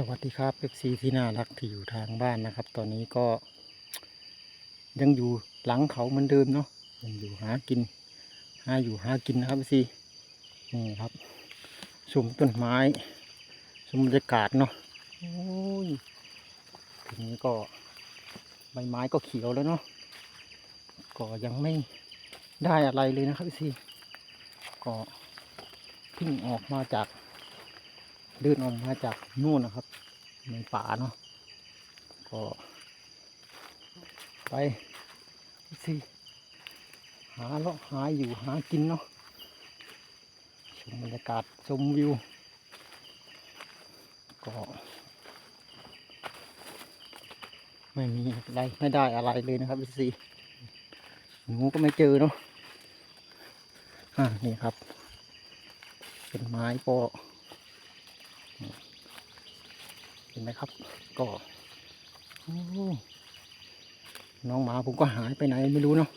สวัสดีครับเอฟซีที่น่ารักที่อยู่ทางบ้านนะครับ ตอนนี้ก็ ยังอยู่หลังเขาเหมือนเดิมเนาะยังอยู่หากิน หาอยู่หากินนะครับเอฟซีนี่ครับชมต้นไม้ชมบรรยากาศเนาะโอ้ยทีนี้ก็ใบไม้ก็เขียวแล้วเนาะก็ยังไม่ได้อะไรเลยนะครับเอฟซีก็เพิ่งออกมาจากเดินออกมาจากนู่นนะครับ ในป่าเนาะก็ไปสิหาเลาะหาอยู่หากินเนาะชมบรรยากาศชมวิว ก็ ไม่มีอะไรไม่ได้อะไรเลยนะครับพี่ซีหนูก็ไม่เจอเนาะอ่านี่ครับเป็นไม้ปอ เห็ นไหมครับ ก็น้องหมาผมก็หายไปไหนไม่รู้เนาะ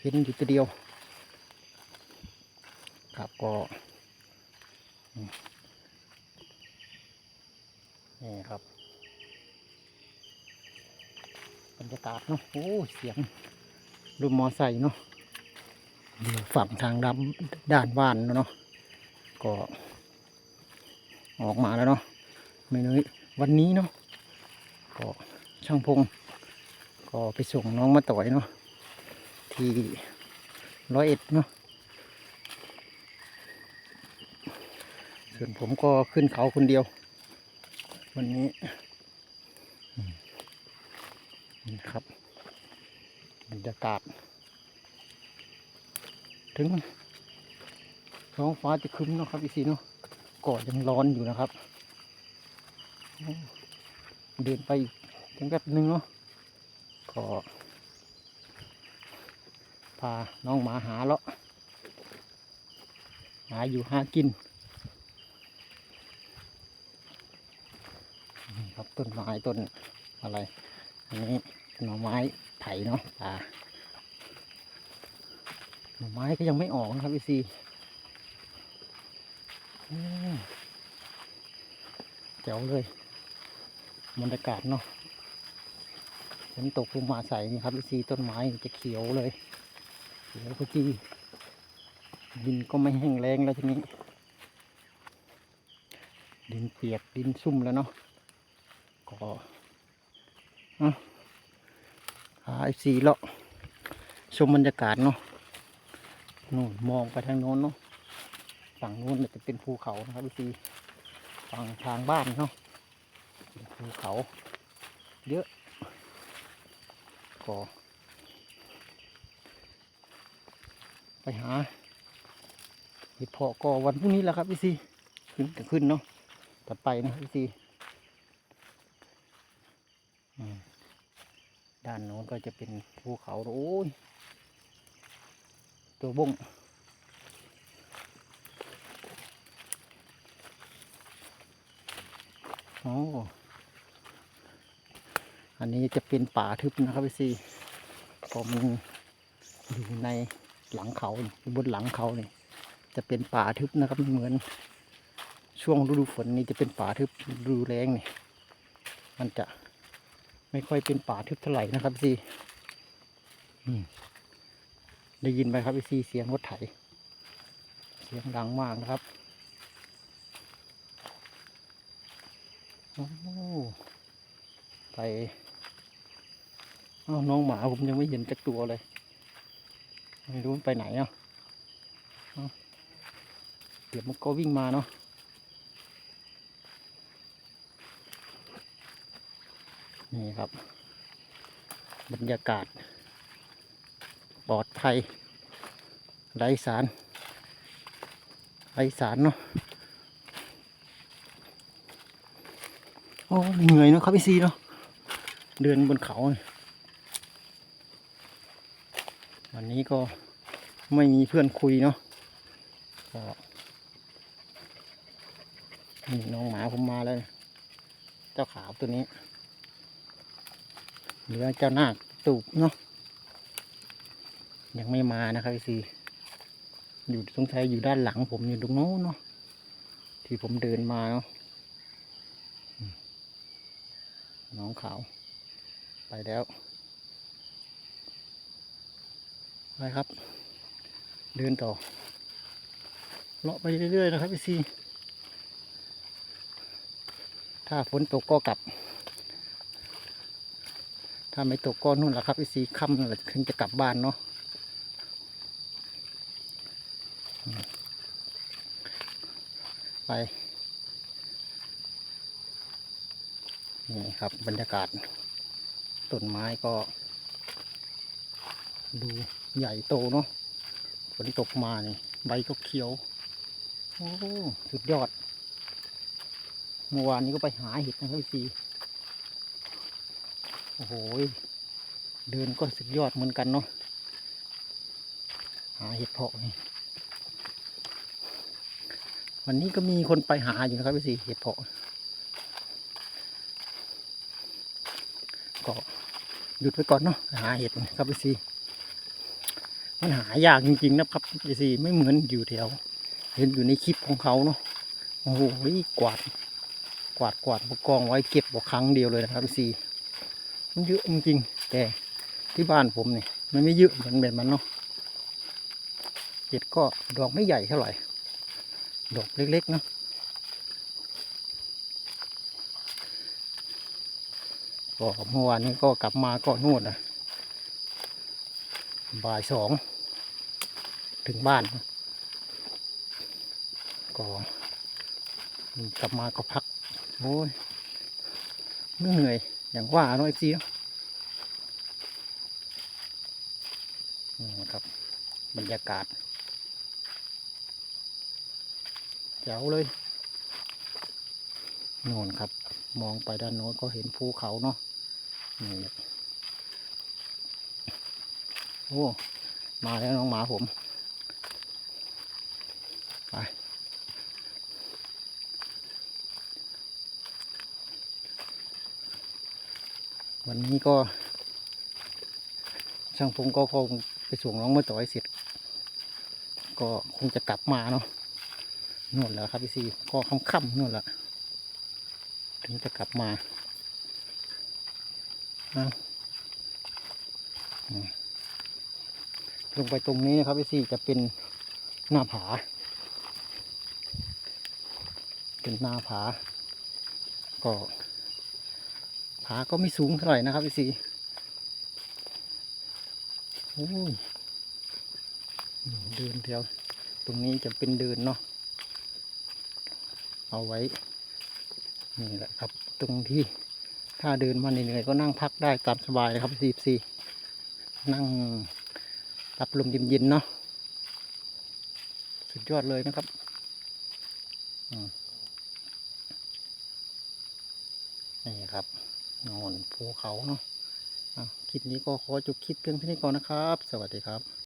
เห็นอยู่ตัวเดียว ครับก็นี่ครับบรรยากาศเนาะโอ้เสียงรถมอไซค์เนาะอยู่ฝั่งทางดำด้านบ้านเนาะก็ออกมาแล้วเนาะ ไม่น้อยวันนี้เนาะก็ช่างพงก็ไปส่งน้องมาต่อยเนาะที่ร้อยเอ็ดเนาะส่วนผมก็ขึ้นเขาคนเดียว วันนี้นี่ครับบรรยากาศ ถึงท้องฟ้าจะครึ้มเนาะครับอีกสีเนาะก็ยังร้อนอยู่นะครับ เดินไปอีกจังแป๊บหนึงเนาะก็พาน้องหมาหาเลาะหาอยู่หากินนี่ครับต้นไม้ต้นอะไร อันนี้หน่อไม้ไผ่เนาะป่าหน่อไม้ก็ยังไม่ออกนะครับพี่ซีอืมแจ๋วเลย บรรยากาศเนาะฝนตกลงมาใส่นี่ครับสีต้นไม้จะเขียวเลยเขียวขจีดินก็ไม่แห้งแล้งแล้วทีนี้ ดินเปียกดินซุ่มแล้วเนาะก็อะหาไอซีเลาะชมบรรยากาศเนาะนู่นมองไปทางโน้นเนาะฝั่งโน้นเนี่ยจะเป็นภูเขานะครับไอซีฝั่งทางบ้านเนาะ ภูเขาเยอะก็ไปหาเห็ดเพาะก็วันพรุ่งนี้แหละครับพี่ซีขึ้นจะขึ้นเนาะตัดไปนะพี่ซีด้านโน้นก็จะเป็นภูเขาโอ้ยตัวบงโอ้ อันนี้จะเป็นป่าทึบนะครับพี่ซีพอมันอยู่ในหลังเขานี่บนหลังเขานี่จะเป็นป่าทึบนะครับเหมือน ช่วงฤดูฝนนี่จะเป็นป่าทึบฤดูแล้งนี่มันจะไม่ค่อยเป็นป่าทึบเท่าไหร่นะครับพี่ซีได้ยินไหมครับพี่ซีเสียงรถไถ เสียงดังมากนะครับโอ้ไป อ้าวน้องหมาผมยังไม่เห็นจักตัวเลย ไม่รู้มันไปไหนเนาะเอ้าเดี๋ยวมันก็วิ่งมาเนาะนี่ครับ บรรยากาศ ปลอดภัยไร้สารไร้สารเนาะโอ้เหนื่อยเนาะครับพี่ซีเนาะเดินบนเขาเนี่ย วันนี้ก็ไม่มีเพื่อนคุยเนาะก็นี่น้องหมาผมมาแล้วเจ้าขาวตัวนี้เหลือเจ้านาคตูบเนาะยังไม่มานะครับพี่ซีอยู่สงสัยอยู่ด้านหลังผมอยู่ตรงโน้นเนาะที่ผมเดินมาเนาะน้องขาว ไปแล้ว ไปครับ เดินต่อ เลาะไปเรื่อยๆนะครับพี่ซีถ้าฝนตกก็กลับ ถ้าไม่ตกก็นู่นแหละครับพี่ซีค่ำนั่นแหละถึงจะกลับบ้านเนาะไปนี่ครับบรรยากาศต้นไม้ก็ดู ใหญ่โตเนาะฝนตกมานี่ใบก็เขียว โอ้สุดยอด เมื่อวานนี้ก็ไปหาเห็ดนะครับพี่ซีโอ้โหเดินก็สุดยอดเหมือนกันเนาะหาเห็ดเพาะนี่วันนี้ก็มีคนไปหาอยู่นะครับพี่ซีเห็ดเพาะก็หยุดไว้ก่อนเนาะหาเห็ดครับพี่ซี มันหายากจริงๆนะครับพี่ซีไม่เหมือนอยู่แถว เห็นอยู่ในคลิปของเขาเนาะโอ้โหกวาด กวาดกวาดบกองไว้เก็บบอกครั้งเดียวเลยนะครับพี่ซีมันเยอะจริงๆแต่ที่บ้านผมเนี่ยมันไม่เยอะเหมือนแบบมันเนาะเห็ดก็ดอกไม่ใหญ่เท่าไหร่ดอกเล็กๆเนาะก็เมื่อวานนี้ก็กลับมาก็นวดนะ บ่ายสอง ถึงบ้าน ก็กลับมาก็พัก โอ้ยเหนื่อยอย่างว่านาะเอฟซีเนาะครับ บรรยากาศแจ๋วเลยโน่นครับ มองไปด้านโน้นก็เห็นภูเขาเนาะนี่ โอ้มาแล้วน้องหมาผมไปวันนี้ก็ ช่างพงก็คงไปส่งน้องมาต่อยเสร็จ ก็คงจะกลับมาเนาะนู่นแล้วครับพี่ซีก็ค่ำๆนู่นแหละถึงจะกลับมาเอา ลงไปตรงนี้นะครับพี่ซีจะเป็นหน้าผา เป็นหน้าผา ก็ ผาก็ไม่สูงเท่าไหร่นะครับพี่ซีโอ้ยเดินเดียวตรงนี้จะเป็นเดินเนาะเอาไว้นี่แหละครับ ตรงที่ถ้าเดินมาเหนื่อยๆก็นั่งพักได้ตามสบายเลยครับซีซีนั่ง รับลมเย็นๆเนาะสุดยอดเลยนะครับนี่ครับนอนภูเขาเนาะะคลิปนี้ก็ขอจบคลิปเพียงเท่านี้ก่อนนะครับ สวัสดีครับ